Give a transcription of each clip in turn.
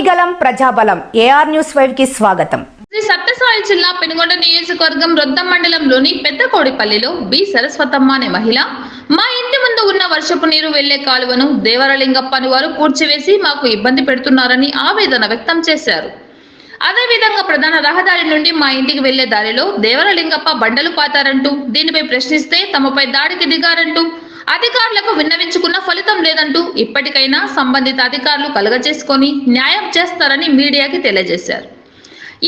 ప్రజాబలం ప్రజాబలం AR news ఫైవ్కి స్వాగతం. శ్రీ సత్యసాయి జిల్లా పెనుగొండ నియోజకవర్గం రొద్దం మండలంలోని పెద్దకోడిపల్లిలో బి. సరస్వతమ్మ అనే మహిళ మా ఇంటి ముందు ఉన్న వర్షపు నీరు వెళ్ళే కాలువను దేవరలింగప్పని వారు పూడ్చివేసి మాకు ఇబ్బంది పెడుతున్నారని ఆవేదన వ్యక్తం చేశారు. అదేవిధంగా ప్రధాన రహదారి నుండి మా ఇంటికి వెళ్ళే దారిలో దేవరలింగప్ప బండలు పాతారంటూ దీనిపై ప్రశ్నిస్తే తమపై దాడికి దిగారంటూ అధికారులకు విన్నవించుకున్న ఫలితం లేదంటూ ఇప్పటికైనా సంబంధిత అధికారులు కలగజేసుకొని న్యాయం చేస్తారని మీడియాకి తెలియజేశారు.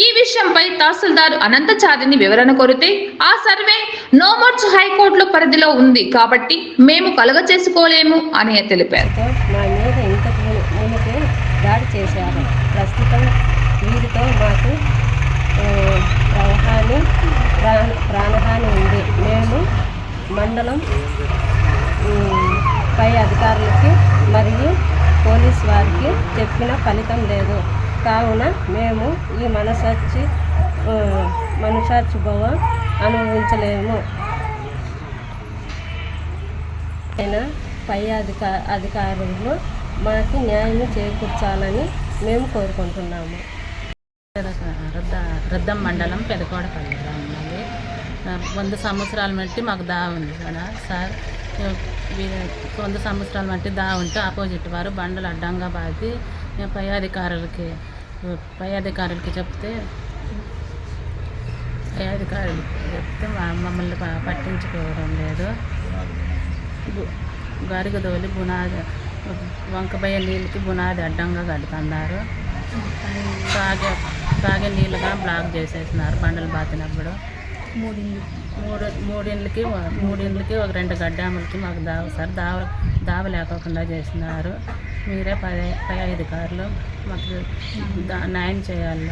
ఈ విషయంపై తహసీల్దార్ అనంతచారిని వివరణ కోరితే ఆ సర్వే నోమర్చ్ హైకోర్టులో పరిధిలో ఉంది కాబట్టి మేము కలుగ చేసుకోలేము అని తెలిపారు. దాడి చేశారు. ప్రస్తుతం వీరితో మాకు ప్రాణహాని ప్రాణహాని ఉంది. మేము మండలం పై అధికారులకి మరియు పోలీస్ వారికి చెప్పిన ఫలితం లేదు. కావున మేము ఈ మనసాక్షి ఆ, మనసాక్షి భవ అనుభవించలేము. అయినా పై అధికా అధికారులు మాకు న్యాయం చేకూర్చాలని మేము కోరుకుంటున్నాము. రద్ద రద్దం మండలం పెదకోడపల్లి ఉన్నది వంద సంవత్సరాల బట్టి మాకు దా ఉంది కదా సార్. వంద సంవత్సరాల మట్టి దా ఉంటే ఆపోజిట్ వారు బండలు అడ్డంగా మేము పై అధికారులకి పై అధికారులకి చెప్తే పై అధికారులు చెప్తే మమ్మల్ని పట్టించుకోవడం లేదు. గు- గరుగు తోలి బునాది వంకబయ్య నీళ్ళకి బునాది అడ్డంగా కడుతున్నారు. తాగే తాగే నీళ్ళుగా బ్లాక్ చేసేసినారు బండలు బాతినప్పుడు. మూడు మూడేళ్ళకి మూడేళ్ళకి ఒక రెండు గడ్డాములకి మాకు దావ సార్ దావ దావ లేకోకుండా చేసినారు. మీరే పై ఐదు కార్లు మాకు దా- న్యాయం చేయాలి.